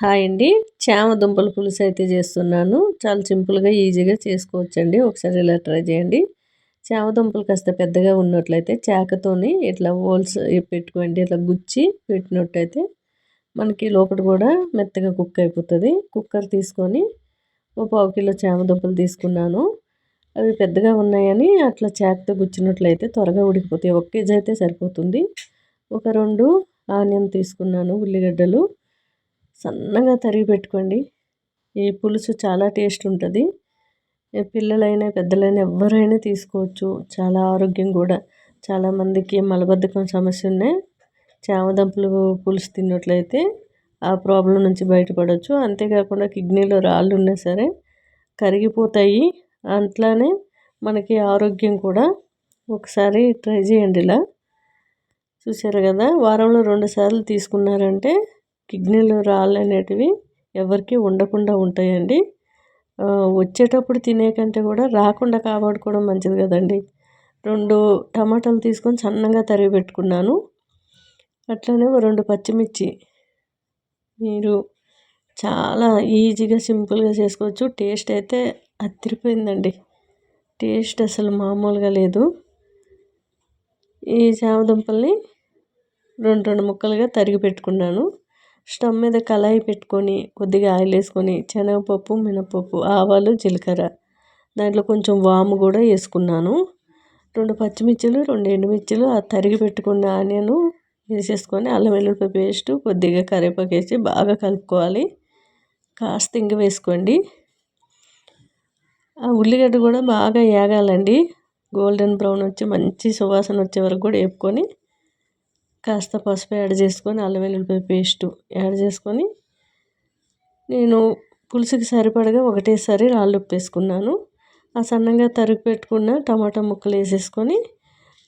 Hi అండి. చామ దుంపల పులుసు అయితే చేస్తున్నాను. చాలా సింపుల్గా ఈజీగా చేసుకోవచ్చండి. ఒకసారి ఇలా ట్రై చేయండి. చామ దుంపలు కాస్త పెద్దగా ఉన్నట్లయితే చాకతోని ఇట్లా హోల్స్ పెట్టుకోండి. ఇట్లా గుచ్చి పెట్టినట్టయితే మనకి లోపల కూడా మెత్తగా కుక్ అయిపోతుంది. కుక్కర్ తీసుకొని ఒక పావు కిలో చామ దుంపలు తీసుకున్నాను. అవి పెద్దగా ఉన్నాయని అట్లా చాకతో గుచ్చినట్లయితే త్వరగా ఉడికిపోతాయి. ఒక కేజీ అయితే సరిపోతుంది. ఒక రెండు ఆనియన్ తీసుకున్నాను ఉల్లిగడ్డలు. సన్నగా తరిగి పెట్టుకోండి. ఈ పులుసు చాలా టేస్ట్ ఉంటుంది. పిల్లలైనా పెద్దలైనా ఎవరైనా తీసుకోవచ్చు. చాలా ఆరోగ్యం కూడా. చాలామందికి మలబద్ధకం సమస్య ఉన్నాయి చామదంపులు పులుసు తిన్నట్లయితే ఆ ప్రాబ్లం నుంచి బయటపడవచ్చు అంతేకాకుండా కిడ్నీలో రాళ్ళు ఉన్నా సరే కరిగిపోతాయి. అట్లానే మనకి ఆరోగ్యం కూడా ఒకసారి ట్రై చేయండి ఇలా. చూసారు కదా వారంలో రెండు సార్లు తీసుకున్నారంటే కిడ్నీలో రాళ్ళు అనేటివి ఎవరికీ ఉండకుండా ఉంటాయండి. వచ్చేటప్పుడు తినే కంటే కూడా రాకుండా కాపాడుకోవడం మంచిది కదండి. రెండు టమాటాలు తీసుకొని సన్నగా తరిగి పెట్టుకున్నాను. అట్లనే రెండు పచ్చిమిర్చి. మీరు చాలా ఈజీగా సింపుల్గా చేసుకోవచ్చు. టేస్ట్ అయితే అత్తిరిపోయిందండి టేస్ట్ అసలు మామూలుగా లేదు. ఈ చామదుంపల్ని రెండు రెండు ముక్కలుగా తరిగి పెట్టుకున్నాను. స్టవ్ మీద కళాయి పెట్టుకొని కొద్దిగా ఆయిల్ వేసుకొని శనగపప్పు మినపప్పు ఆవాలు జీలకర్ర. దాంట్లో కొంచెం వాము కూడా వేసుకున్నాను. రెండు పచ్చిమిర్చిలు రెండు ఎండుమిర్చిలు ఆ తరిగి పెట్టుకున్న ఆనియను వేసేసుకొని అల్లం వెల్లుల్లిపాయ పేస్ట్ కొద్దిగా కరివేపాకు వేసి బాగా కలుపుకోవాలి. కాస్త ఇంగ వేసుకోండి. ఆ ఉల్లిగడ్డ కూడా బాగా వేగాలండి గోల్డెన్ బ్రౌన్ వచ్చి మంచి సువాసన వచ్చే వరకు కూడా వేపుకొని కాస్త పసుపు యాడ్ చేసుకొని అల్లం వెల్లుల్లిపాయ పేస్టు యాడ్ చేసుకొని నేను పులుసుకి సరిపడగా ఒకటేసారి రాళ్ళు ఉప్పు వేసుకున్నాను ఆ సన్నంగా తరిగి పెట్టుకున్న టమాటా ముక్కలు వేసేసుకొని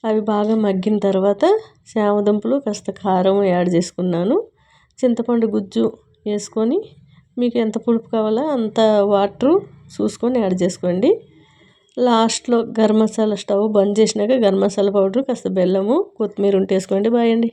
అవి బాగా మగ్గిన తర్వాత శామదుంపలు కాస్త కారం యాడ్ చేసుకున్నాను. చింతపండు గుజ్జు వేసుకొని మీకు ఎంత పులుపు కావాలో అంత వాటరు చూసుకొని యాడ్ చేసుకోండి. లాస్ట్లో గరం మసాలా స్టవ్ బంద్ చేసినాక గరం మసాలా పౌడర్ కాస్త బెల్లము కొత్తిమీర ఉంటే వేసుకోండి బాయ్ అండి.